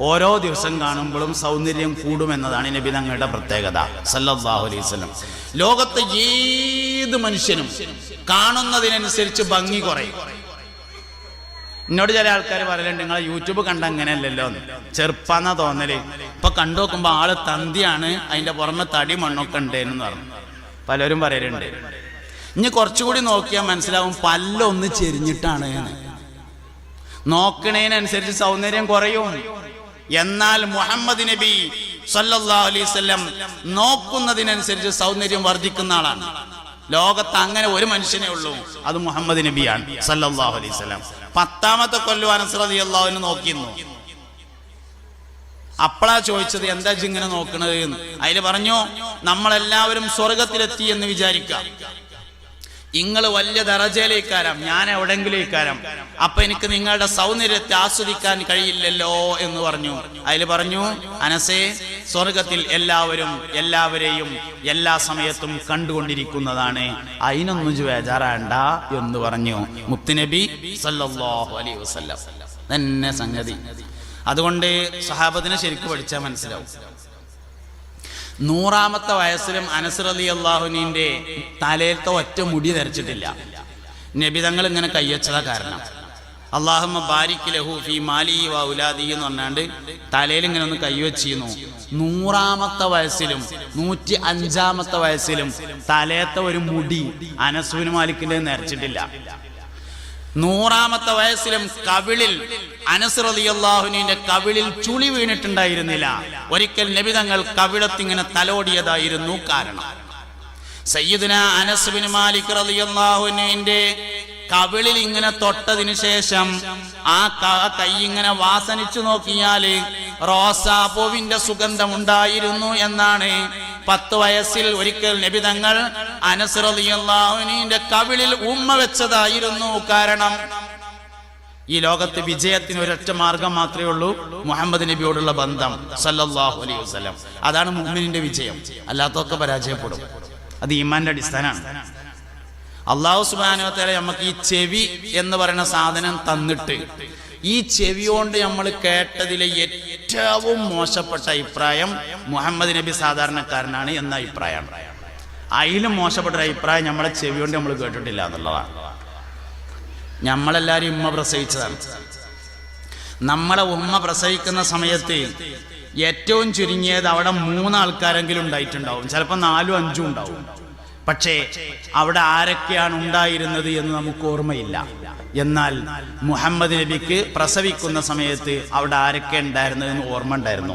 ഓരോ ദിവസം കാണുമ്പോഴും സൗന്ദര്യം കൂടുമെന്നതാണ് നബി തങ്ങളുടെ പ്രത്യേകത. സല്ലാഹു അലൈഹി വസല്ലം. ലോകത്തെ ഏത് മനുഷ്യനും കാണുന്നതിനനുസരിച്ച് ഭംഗി കുറയും. എന്നോട് ചില ആൾക്കാർ പറയലുണ്ട് നിങ്ങളെ യൂട്യൂബ് കണ്ട അങ്ങനെയല്ലല്ലോ ചെറുപ്പാന്നാ തോന്നൽ. ഇപ്പൊ കണ്ടു നോക്കുമ്പോ ആൾ തന്തിയാണ് അതിന്റെ പുറമെ തടി മണ്ണൊക്കെ ഉണ്ടേന്ന് പറഞ്ഞു. പലരും പറയലുണ്ട്. ഇനി കുറച്ചുകൂടി നോക്കിയാൽ മനസ്സിലാവും പല്ലൊന്ന് ചെരിഞ്ഞിട്ടാണ് നോക്കണേനനുസരിച്ച് സൗന്ദര്യം കുറയും. എന്നാൽ മുഹമ്മദ് നബി സല്ലാ അലൈഹി നോക്കുന്നതിനനുസരിച്ച് സൗന്ദര്യം വർദ്ധിക്കുന്ന ആളാണ്. ലോകത്ത് അങ്ങനെ ഒരു മനുഷ്യനെ ഉള്ളൂ. അത് മുഹമ്മദ് നബിയാണ് സല്ലാഹു അലൈഹി സ്വലം പത്താമത്തെ കൊല്ലം അനസ് റളിയല്ലാഹുവിനെ നോക്കിയിരുന്നു. അപ്പളാ ചോദിച്ചത് എന്താ ഇങ്ങനെ നോക്കണത്? എന്ന്. അതിൽ പറഞ്ഞു നമ്മളെല്ലാവരും സ്വർഗത്തിലെത്തി എന്ന് വിചാരിക്കാം. നിങ്ങൾ വലിയ ദറജയിലേക്കാരം ഞാൻ എവിടെങ്കിലേക്കാരം അപ്പൊ എനിക്ക് നിങ്ങളുടെ സൗന്ദര്യത്തെ ആസ്വദിക്കാൻ കഴിയില്ലല്ലോ എന്ന് പറഞ്ഞു. അതിൽ പറഞ്ഞു അനസേ സ്വർഗത്തിൽ എല്ലാവരും എല്ലാവരെയും എല്ലാ സമയത്തും കണ്ടുകൊണ്ടിരിക്കുന്നതാണ്. അതിനൊന്നും ബേജാറാണ്ട എന്ന് പറഞ്ഞു. മുത്തുനബി സല്ലല്ലാഹു അലൈഹി വസല്ലം. തന്നെ സംഗതി. അതുകൊണ്ട് സഹാബത്തിനെ ശരിക്കും പഠിച്ചാൽ മനസ്സിലാവും. നൂറാമത്തെ വയസ്സിലും അനസർ അലി അള്ളാഹുനിന്റെ തലയിലത്തെ ഒറ്റ മുടി ധരിച്ചിട്ടില്ല. നബി തങ്ങൾ ഇങ്ങനെ കയ്യച്ചതാ കാരണം. അള്ളാഹുമ്മ ബാരിക് ലഹു ഫി മാലി വ ഉലാദി എന്ന് പറഞ്ഞാണ്ട് തലയിൽ ഇങ്ങനെ ഒന്ന് കൈവച്ചിരുന്നു. നൂറാമത്തെ വയസ്സിലും നൂറ്റി അഞ്ചാമത്തെ വയസ്സിലും തലയത്തെ ഒരു മുടി അനസുവിന് മാലിക്കിന്റെ നരച്ചിട്ടില്ല നൂറാമത്തെ വയസ്സിലും കവിളിൽ അനസ്രതിയല്ലാഹുവിന്റെ കവിളിൽ ചുളി വീണിട്ടുണ്ടായിരുന്നില്ല. ഒരിക്കൽ നബിതങ്ങൾ കവിളത്തിങ്ങനെ തലോടിയതായിരുന്നു കാരണം. സയ്യിദിന അനസ് ബിൻ മാലിക് റളിയല്ലാഹുവിന്റെ കവിളിൽ ഇങ്ങനെ തൊട്ടതിനു ശേഷം ആ ക- ഇങ്ങനെ വാസനിച്ചു നോക്കിയാൽ റോസാപ്പൂവിന്റെ സുഗന്ധം ഉണ്ടായിരുന്നു എന്നാണ് പത്ത് വയസ്സിൽ ഒരിക്കൽ നബി തങ്ങൾ റളിയല്ലാഹുവിന്റെ കവിളിൽ ഉമ്മ വെച്ചതായിരുന്നു. കാരണം ഈ ലോകത്ത് വിജയത്തിന് ഒരൊറ്റ മാർഗം മാത്രമേ ഉള്ളൂ മുഹമ്മദ് നബിയോടുള്ള ബന്ധം സല്ലല്ലാഹു അലൈഹി വസല്ലം. അതാണ് മുഹമ്മിനിന്റെ വിജയം. അല്ലാത്തൊക്കെ പരാജയപ്പെടും. അത് ഈമാന്റെ അടിസ്ഥാനമാണ് അള്ളാഹു സുബാനുവത്തേലെ നമുക്ക് ഈ ചെവി എന്ന് പറയുന്ന സാധനം തന്നിട്ട് ഈ ചെവി കൊണ്ട് നമ്മൾ കേട്ടതിലെ ഏറ്റവും മോശപ്പെട്ട അഭിപ്രായം മുഹമ്മദ് നബി സാധാരണക്കാരനാണ് എന്ന അഭിപ്രായം അതിലും മോശപ്പെട്ട അഭിപ്രായം നമ്മളെ ചെവി കൊണ്ട് നമ്മൾ കേട്ടിട്ടില്ല എന്നുള്ളതാണ്. നമ്മളെല്ലാവരും ഉമ്മ പ്രസവിച്ചതാണ്. നമ്മളെ ഉമ്മ പ്രസവിക്കുന്ന സമയത്ത് ഏറ്റവും ചുരുങ്ങിയത് അവിടെ മൂന്നാൾക്കാരെങ്കിലും ഉണ്ടായിട്ടുണ്ടാവും. ചിലപ്പോൾ നാലും അഞ്ചും ഉണ്ടാവും. പക്ഷേ അവിടെ ആരൊക്കെയാണ് ഉണ്ടായിരുന്നത് എന്ന് നമുക്ക് ഓർമ്മയില്ല. എന്നാൽ മുഹമ്മദ് നബിക്ക് പ്രസവിക്കുന്ന സമയത്ത് അവിടെ ആരൊക്കെ ഉണ്ടായിരുന്നതെന്ന് ഓർമ്മ ഉണ്ടായിരുന്നു.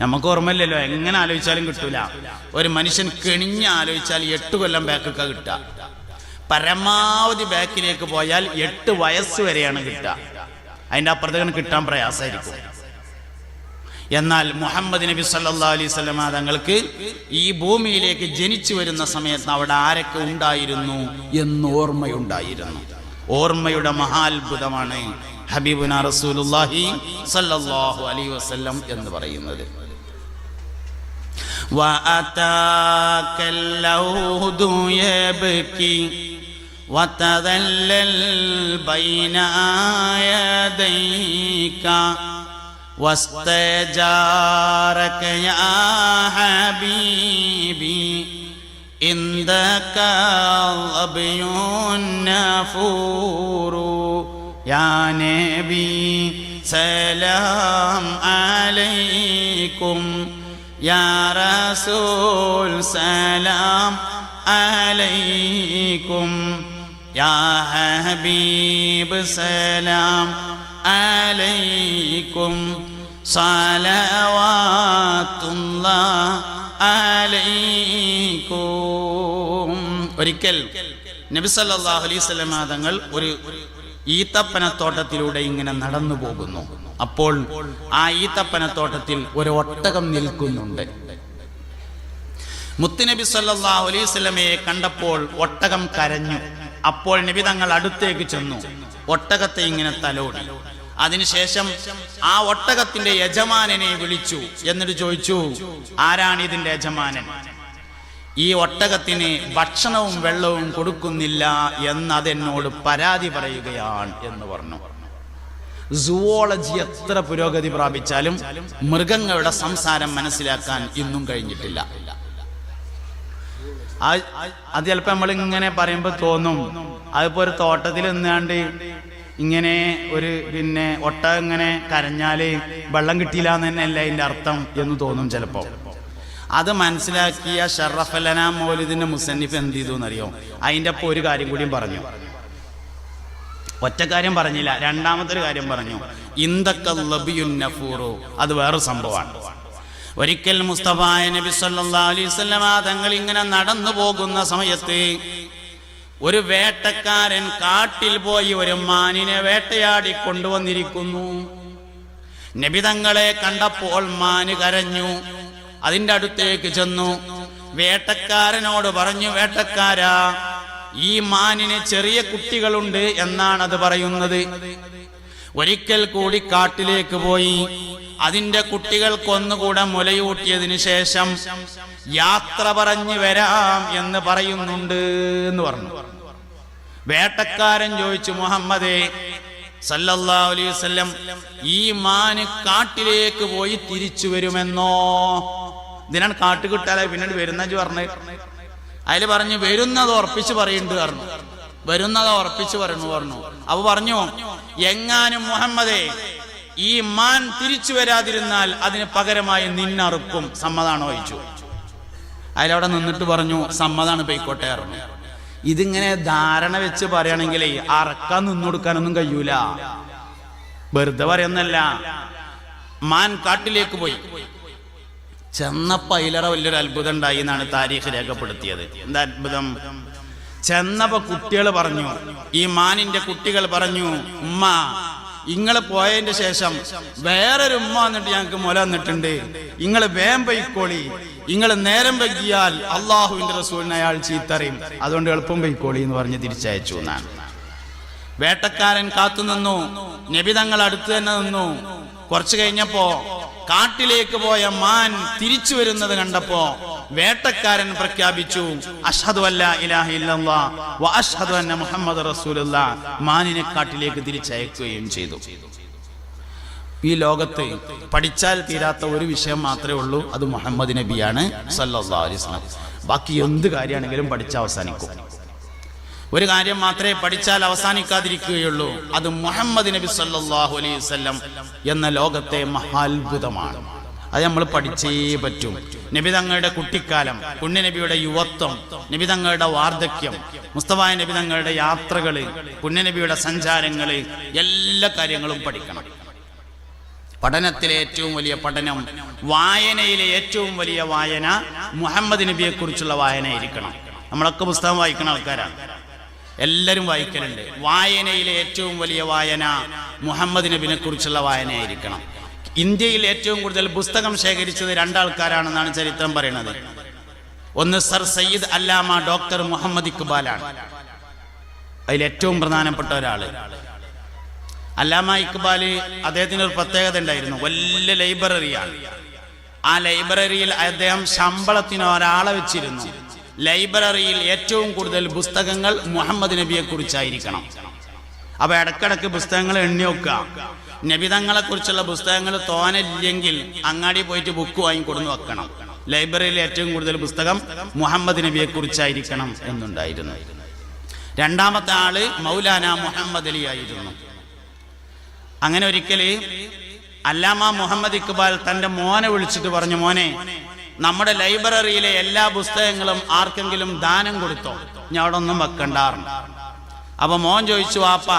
നമുക്ക് ഓർമ്മയില്ലല്ലോ എങ്ങനെ ആലോചിച്ചാലും കിട്ടൂല. ഒരു മനുഷ്യൻ കെണിഞ്ഞ് ആലോചിച്ചാൽ എട്ട് കൊല്ലം ബാക്കൊക്കെ കിട്ടുക. പരമാവധി ബാക്കിലേക്ക് പോയാൽ എട്ട് വയസ്സ് വരെയാണ് കിട്ടുക. അതിന്റെ അപ്പുറത്തേക്ക് കിട്ടാൻ പ്രയാസമായിരിക്കും. എന്നാൽ മുഹമ്മദ് നബി സല്ലാ അലൈഹി സ്വലമ തങ്ങൾക്ക് ഈ ഭൂമിയിലേക്ക് ജനിച്ചു വരുന്ന സമയത്ത് അവിടെ ആരൊക്കെ ഉണ്ടായിരുന്നു എന്ന് ഓർമ്മയുണ്ടായിരുന്നു ഓർമ്മയുടെ മഹാത്ഭുതമാണ് ഹബീബുന റസൂലുല്ലാഹി സല്ലല്ലാഹു അലൈഹി വസല്ലം എന്ന് പറയുന്നത് وأتاك اللوذ يبكي وتذلل بين يديك واستجارك يا حبيبي عندك الظبي النفور يا نبي سلام عليكم. يا رسول سلام عليكم. يا حبيب سلام عليكم. ഒരിക്കൽ നബി സല്ലല്ലാഹു അലൈഹി വസല്ലമ തങ്ങൾ ഒരു ഈത്തപ്പനത്തോട്ടത്തിലൂടെ ഇങ്ങനെ നടന്നു പോകുന്നു. അപ്പോൾ ആ ഈത്തപ്പനത്തോട്ടത്തിൽ ഒരു ഒട്ടകം നിൽക്കുന്നുണ്ട് മുത്തുനബി സല്ലല്ലാഹു അലൈഹി കണ്ടപ്പോൾ ഒട്ടകം കരഞ്ഞു. അപ്പോൾ നബി തങ്ങൾ അടുത്തേക്ക് ചെന്നു. ഒട്ടകത്തെ ഇങ്ങനെ തലോടി. അതിനുശേഷം ആ ഒട്ടകത്തിന്റെ യജമാനനെ വിളിച്ചു എന്നിട്ട് ചോദിച്ചു ആരാണ് ഇതിന്റെ യജമാനൻ? ഈ ഒട്ടകത്തിന് ഭക്ഷണവും വെള്ളവും കൊടുക്കുന്നില്ല എന്ന് അതെന്നോട് പരാതി പറയുകയാണ് എന്ന് പറഞ്ഞു. സുവോളജി എത്ര പുരോഗതി പ്രാപിച്ചാലും മൃഗങ്ങളുടെ സംസാരം മനസ്സിലാക്കാൻ ഇന്നും കഴിഞ്ഞിട്ടില്ല. അത് ചിലപ്പോൾ നമ്മൾ ഇങ്ങനെ പറയുമ്പോൾ തോന്നും അതിപ്പോ ഒരു തോട്ടത്തിൽ നിന്നാണ്ട് ഇങ്ങനെ ഒരു പിന്നെ ഒട്ട ഇങ്ങനെ കരഞ്ഞാൽ വെള്ളം കിട്ടിയില്ല എന്ന് തന്നെയല്ല അതിന്റെ അർത്ഥം എന്ന് തോന്നും ചിലപ്പോ അത് മനസ്സിലാക്കിയ ഷറഫലന മൗലിദിന്റെ മുസന്നിഫ് എന്ത് ചെയ്തു എന്നറിയോ? അതിന്റെ ഒപ്പം ഒരു കാര്യം കൂടിയും പറഞ്ഞു. ഒറ്റ കാര്യം പറഞ്ഞില്ല രണ്ടാമത്തെ ഒരു കാര്യം പറഞ്ഞു. ഇന്ദക്കല്ലബിയുൻ നഫൂറു. അത് വേറെ സംഭവമാണ്. ഒരിക്കൽ മുസ്തഫായ നബി സല്ലാ അലൈഹി തങ്ങൾ ഇങ്ങനെ നടന്നു പോകുന്ന സമയത്ത് ഒരു വേട്ടക്കാരൻ കാട്ടിൽ പോയി ഒരു മാനിനെ വേട്ടയാടി കൊണ്ടുവന്നിരിക്കുന്നു. നബിതങ്ങളെ കണ്ടപ്പോൾ മാന് കരഞ്ഞു. അതിന്റെ അടുത്തേക്ക് ചെന്നു. വേട്ടക്കാരനോട് പറഞ്ഞു വേട്ടക്കാരാ ഈ മാനിന് ചെറിയ കുട്ടികളുണ്ട് എന്നാണ് അത് പറയുന്നത്. ഒരിക്കൽ കൂടി കാട്ടിലേക്ക് പോയി. അതിന്റെ കുട്ടികൾക്കൊന്നുകൂടെ മുലയൂട്ടിയതിനു ശേഷം യാത്ര പറഞ്ഞു വരാം എന്ന് പറയുന്നുണ്ട് എന്ന് പറഞ്ഞു. വേട്ടക്കാരൻ ചോദിച്ചു മുഹമ്മദേ വസല്ലം ഈ മാന് കാട്ടിലേക്ക് പോയി തിരിച്ചു വരുമെന്നോ? ഇതിനാണ് കാട്ട് കിട്ടാലെ പിന്നീട് വരുന്ന പറഞ്ഞു. അതിൽ പറഞ്ഞു വരുന്നത് ഉറപ്പിച്ച് പറയുന്നുണ്ട് പറഞ്ഞു. വരുന്നത് ഉറപ്പിച്ച് പറഞ്ഞു പറഞ്ഞു. അവ പറഞ്ഞു എങ്ങാനും മുഹമ്മദേ ഈ മാൻ തിരിച്ചു വരാതിരുന്നാൽ അതിന് പകരമായി നിന്നറുക്കും. സമ്മതാണോ ചോദിച്ചു. അതിലവിടെ നിന്നിട്ട് പറഞ്ഞു സമ്മതാണ് പൈക്കോട്ടെ പറഞ്ഞു. ഇതിങ്ങനെ ധാരണ വെച്ച് പറയുകയാണെങ്കിലേ അറക്കാൻ നിന്നു കൊടുക്കാനൊന്നും കഴിയൂല. വെറുതെ പറയുന്നല്ല മാൻ കാട്ടിലേക്ക് പോയി. ചെന്നപ്പോ പൈലറ വലിയൊരു അത്ഭുതം ഉണ്ടായി എന്നാണ് താരീഖ് രേഖപ്പെടുത്തിയത്. എന്താ അത്ഭുതം? ചെന്നപ്പോ കുട്ടികൾ പറഞ്ഞു ഈ മാനിന്റെ കുട്ടികൾ പറഞ്ഞു ഉമ്മ ഇങ്ങൾ പോയതിന്റെ ശേഷം വേറൊരു ഉമ്മ എന്നിട്ട് ഞങ്ങൾക്ക് മുല വന്നിട്ടുണ്ട് ഇങ്ങൾ വേം പൊയ്ക്കോളി. ഇങ്ങൾ നേരം വൈകിയാൽ അള്ളാഹുവിന്റെ റസൂലിനെ അയാൾ ചീത്തറിയും. അതുകൊണ്ട് എളുപ്പം പൊയ്ക്കോളി എന്ന് പറഞ്ഞ് തിരിച്ചയച്ചു എന്നാണ്. വേട്ടക്കാരൻ കാത്തുനിന്നു നബിതങ്ങൾ അടുത്ത് തന്നെ നിന്നു. കുറച്ചു കഴിഞ്ഞപ്പോ കാട്ടിലേക്ക് പോയ മാൻ തിരിച്ചു വരുന്നത് കണ്ടപ്പോ വേട്ടക്കാരൻ പ്രഖ്യാപിച്ചു അഷ്ഹദു വ അഷ്ഹദു അന്ന മുഹമ്മദ് മാനിനെ കാട്ടിലേക്ക് തിരിച്ചയക്കുകയും ചെയ്തു. ഈ ലോകത്ത് പഠിച്ചാൽ തീരാത്ത ഒരു വിഷയം മാത്രമേ ഉള്ളൂ അത് മുഹമ്മദ് നബിയാണ് അലൈഹി വസല്ലം. ബാക്കി എന്ത് കാര്യമാണെങ്കിലും പഠിച്ച് അവസാനിക്കും. ഒരു കാര്യം മാത്രമേ പഠിച്ചാൽ അവസാനിക്കാതിരിക്കുകയുള്ളൂ അത് മുഹമ്മദ് നബി സല്ലല്ലാഹു അലൈഹി വസല്ലം എന്ന ലോകത്തെ മഹാത്ഭുതമാണ്. അത് നമ്മൾ പഠിച്ചേ പറ്റും. നബി തങ്ങളുടെ കുട്ടിക്കാലം പുണ്യനബിയുടെ യുവത്വം നബി തങ്ങളുടെ വാർദ്ധക്യം മുസ്തഫായ നബി തങ്ങളുടെ യാത്രകൾ പുണ്യനബിയുടെ സഞ്ചാരങ്ങൾ എല്ലാ കാര്യങ്ങളും പഠിക്കണം. പഠനത്തിലെ ഏറ്റവും വലിയ പഠനം വായനയിലെ ഏറ്റവും വലിയ വായന മുഹമ്മദ് നബിയെ കുറിച്ചുള്ള വായനയായിരിക്കണം. നമ്മളൊക്കെ പുസ്തകം വായിക്കുന്ന ആൾക്കാരാണ് എല്ലാവരും വായിക്കലുണ്ട്. വായനയിലെ ഏറ്റവും വലിയ വായന മുഹമ്മദ് നബിനെ കുറിച്ചുള്ള വായനയായിരിക്കണം. ഇന്ത്യയിൽ ഏറ്റവും കൂടുതൽ പുസ്തകം ശേഖരിച്ചത് രണ്ടാൾക്കാരാണെന്നാണ് ചരിത്രം പറയുന്നത്. ഒന്ന് സർ സയ്യിദ് അല്ലാമ ഡോക്ടർ മുഹമ്മദ് ഇക്ബാലാണ്. അതിൽ ഏറ്റവും പ്രധാനപ്പെട്ട ഒരാൾ. അല്ലാമ ഇക്ബാൽ അദ്ദേഹത്തിന് ഒരു പ്രത്യേകത ഉണ്ടായിരുന്നു. വലിയ ലൈബ്രറിയാണ്. ആ ലൈബ്രറിയിൽ അദ്ദേഹം ശമ്പളത്തിന് ഒരാളെ വെച്ചിരുന്നു. ലൈബ്രറിയിൽ ഏറ്റവും കൂടുതൽ പുസ്തകങ്ങൾ മുഹമ്മദ് നബിയെ കുറിച്ചായിരിക്കണം അപ്പൊ ഇടക്കിടക്ക് പുസ്തകങ്ങൾ എണ്ണി വെക്കുക. നബിതങ്ങളെ കുറിച്ചുള്ള പുസ്തകങ്ങൾ തോനില്ലെങ്കിൽ അങ്ങാടി പോയിട്ട് ബുക്ക് വാങ്ങി കൊടുന്ന് വെക്കണം. ലൈബ്രറിയിലെ ഏറ്റവും കൂടുതൽ പുസ്തകം മുഹമ്മദ് നബിയെ കുറിച്ചായിരിക്കണം എന്നുണ്ടായിരുന്നു. രണ്ടാമത്തെ ആൾ മൗലാന മുഹമ്മദ് അലി ആയിരുന്നു. അങ്ങനെ ഒരിക്കൽ അല്ലാമ മുഹമ്മദ് ഇക്ബാൽ തന്റെ മോനെ വിളിച്ചിട്ട് പറഞ്ഞു മോനെ നമ്മുടെ ലൈബ്രറിയിലെ എല്ലാ പുസ്തകങ്ങളും ആർക്കെങ്കിലും ദാനം കൊടുത്തോ? ഞാൻ അവിടെ ഒന്നും വെക്കണ്ടാറുണ്ട് അപ്പൊ മോൻ ചോദിച്ചു വാപ്പ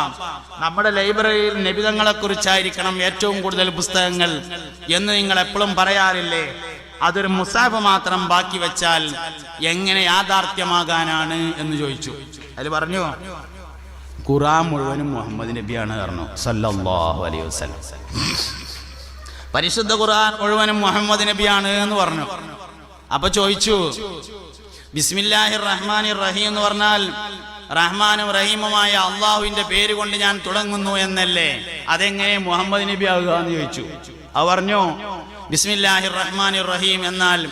നമ്മുടെ ലൈബ്രറിയിൽ നിബിതങ്ങളെ കുറിച്ചായിരിക്കണം ഏറ്റവും കൂടുതൽ പുസ്തകങ്ങൾ എന്ന് നിങ്ങൾ എപ്പോഴും പറയാറില്ലേ? അതൊരു മുസാഫ് മാത്രം ബാക്കി വെച്ചാൽ എങ്ങനെ യാഥാർത്ഥ്യമാകാനാണ്? എന്ന് ചോദിച്ചു. അതിൽ പറഞ്ഞു ഖുറാൻ മുഴുവനും മുഹമ്മദ് നബിയാണ് പറഞ്ഞു. സല്ലല്ലാഹു അലൈഹി വസല്ലം. പരിശുദ്ധ ഖുർആൻ മുഴുവനും മുഹമ്മദ് നബിയാണ് എന്ന് പറഞ്ഞു. അപ്പൊ ചോദിച്ചു ബിസ്മില്ലാഹിർ റഹ്മാനിർ റഹീം എന്ന് പറഞ്ഞാൽ റഹ്മാനും റഹീമുമായ അള്ളാഹുവിന്റെ പേര് കൊണ്ട് ഞാൻ തുടങ്ങുന്നു എന്നല്ലേ? അതെങ്ങനെ മുഹമ്മദ് നബി ആവുക എന്ന് ചോദിച്ചു. അവർ പറഞ്ഞു ബിസ്മില്ലാഹിർ റഹ്മാനിർ റഹീം എന്നാൽ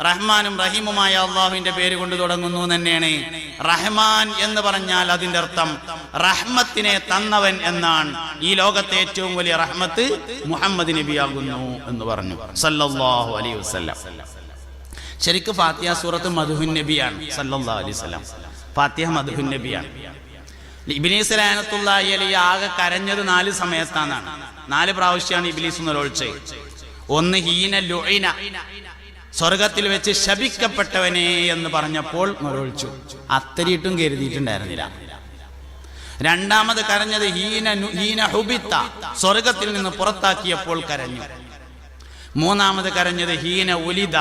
റഹ്മാനും റഹീമുമായ അള്ളാഹുവിന്റെ പേര് കൊണ്ട് തുടങ്ങുന്നു തന്നെയാണ്. റഹ്മാൻ എന്ന് പറഞ്ഞാൽ അതിന്റെ അർത്ഥം റഹ്മത്തിനെ തന്നവൻ എന്നാണ്. ഈ ലോകത്തെ ഏറ്റവും വലിയ റഹ്മത്ത് മുഹമ്മദ് നബിയാകുന്നു എന്ന് പറഞ്ഞു. സല്ലല്ലാഹു അലൈഹി വസല്ലം. ശരിക്കും ഫാത്തിയ സൂറത്ത് മധുഹുൻ നബിയാണ്. സല്ലല്ലാഹു അലൈഹി വസല്ലം. ഫാത്തിഹ മധുഹുൻ നബിയാണ്. ഇബിനീസ് ലാനത്തുള്ളാഹി അലി ആകെ കരഞ്ഞത് നാല് സമയത്താന്നാണ്. നാല് പ്രാവശ്യമാണ് ഇബിലീസ് നിലവിളിച്ചത് ഒന്ന് ഹീന ലുഇന സ്വർഗത്തിൽ വെച്ച് ശപിക്കപ്പെട്ടവനെ എന്ന് പറഞ്ഞപ്പോൾ നിലവിളിച്ചു അത്തരിയിട്ടും കരുതിയിട്ടുണ്ടായിരുന്നില്ല. രണ്ടാമത് കരഞ്ഞത് ഹീന ഹീന ഹുബിത്ത സ്വർഗത്തിൽ നിന്ന് പുറത്താക്കിയപ്പോൾ കരഞ്ഞു. മൂന്നാമത് കരഞ്ഞത് ഹീന ഉലിദ.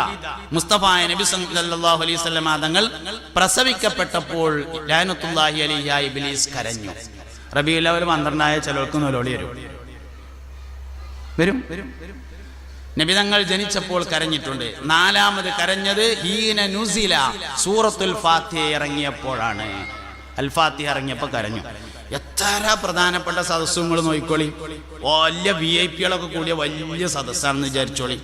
മുസ്തഫ നബി സല്ലല്ലാഹു അലൈഹി വസല്ലം തങ്ങൾ പ്രസവിക്കപ്പെട്ടപ്പോൾ ലാനത്തുല്ലാഹി അലൈഹി ഇബ്ലീസ് കരഞ്ഞു. റബീഉൽ അവൽ പന്ത്രണ്ടായ ചിലർക്ക് നൊലോളി വരും. വരും? നബി തങ്ങൾ ജനിച്ചപ്പോൾ കരഞ്ഞിട്ടുണ്ട്. നാലാമത് കരഞ്ഞത് ഹീന നുസില. സൂറത്തുൽ ഫാത്തിഹ ഇറങ്ങിയപ്പോഴാണ്. അൽ ഫാത്തിഹ ഇറങ്ങിയപ്പോൾ കരഞ്ഞു. എത്ര പ്രധാനപ്പെട്ട സദസ്സുകൾ നോക്കിക്കോളി. വലിയ വി ഐ പികളൊക്കെ കൂടിയ വലിയ സദസ്സാണെന്ന് വിചാരിച്ചോളി.